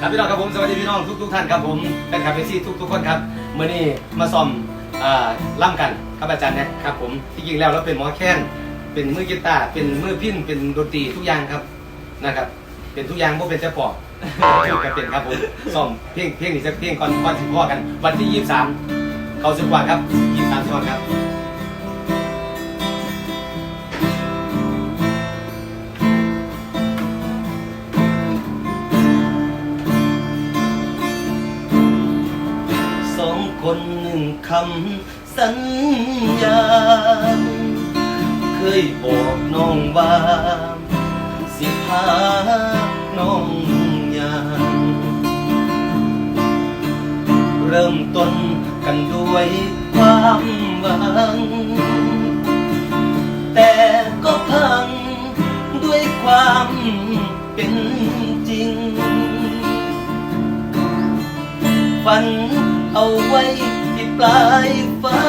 ครับพี่น้องครับผมสวัสดีพี่น้องทุกทุกๆท่านครับผมแฟนคลับเอซี่ทุกทุกๆคนครับเมื่อนี้มาซ้อมล่ำกันครับอาจารย์นะครับผมที่จริงแล้วเราเป็นหมอแค้นเป็นมือกีตาร์เป็นมือพิ้นเป็นดนตรีทุกอย่างครับนะครับ เป็นทุกอย่างพวกเป็นเจ้าปอกก็เป็นครับผมซ้อมเพลงเพลงนี้สักเพลงก่อนก่อนสิพ่อกัน วันที่ 23 เขาสุกว่าครับ23สิงหาครับ คำสัญญา เคยบอกน้องว่า สิพาน้องยางเริ่มต้นกันด้วยความหวัง แต่ก็พังด้วยความเป็นจริง ฝันเอาไว้ ปลายฟ้า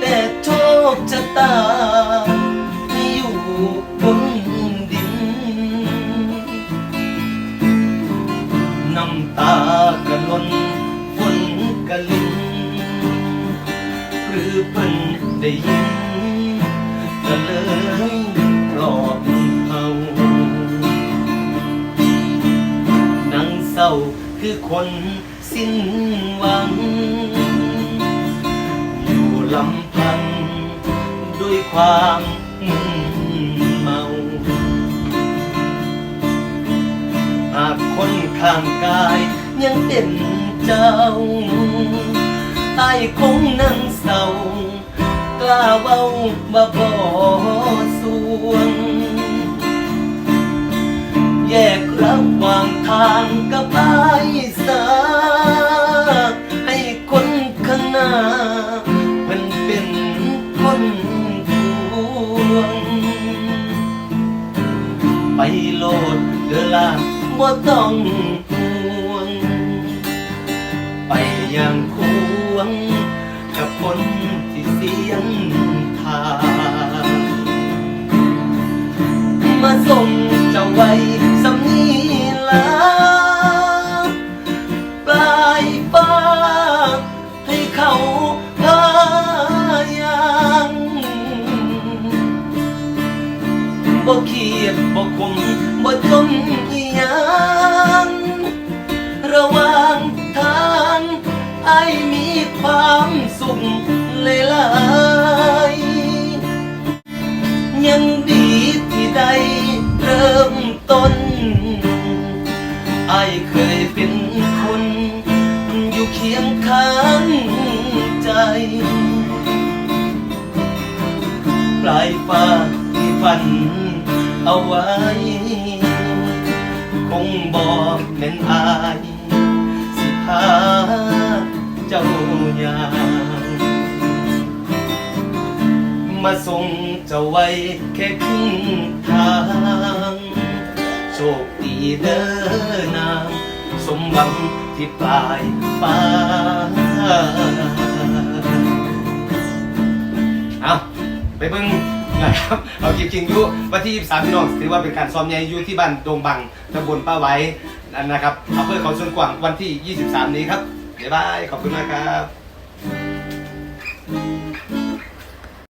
แต่โชคชะตามีอยู่บนดิน น้ำตากระล้นฝนกระลินหรือเพิ่นได้ยินก็เลยปลอบเฮานังเศร้าคือคนสิ้นหวัง ความเมา หากคนข้างกายยังเป็นเจ้าไอ้คงนั่งเศร้ากล้าเว้าบ่บ่สวง แยกระหว่างทางกับ ไปโลดเดลาบ่ต้องห่วง ไปอย่างควงกับคนที่เสียงทาง บ่เครียดบ่คมบ่จมอีหยังระหว่างทางไอ้มีความสุขหลายยังดีที่ได้เริ่มต้นไอเคยเป็นคนอยู่เคียงข้างใจ ปลายฟ้า ฝันเอาไว้ คงบอกแม่นอาย สิพาเจ้ายางมาส่งเจ้าไว้แค่ครึ่งทาง โชคดีเด้อนางสมหวังที่ปลายฟ้าเอาไปเบิ่ง นะครับเอาจริงๆอยู่วันที่ 23พี่น้องถือว่าเป็นการซ้อมใหญ่อยู่ที่บ้านดงบังตำบลป้าไว้นะครับอำเภอเขาสวนกวางวันที่ 23 นี้ครับบ๊ายบายขอบคุณมากครับ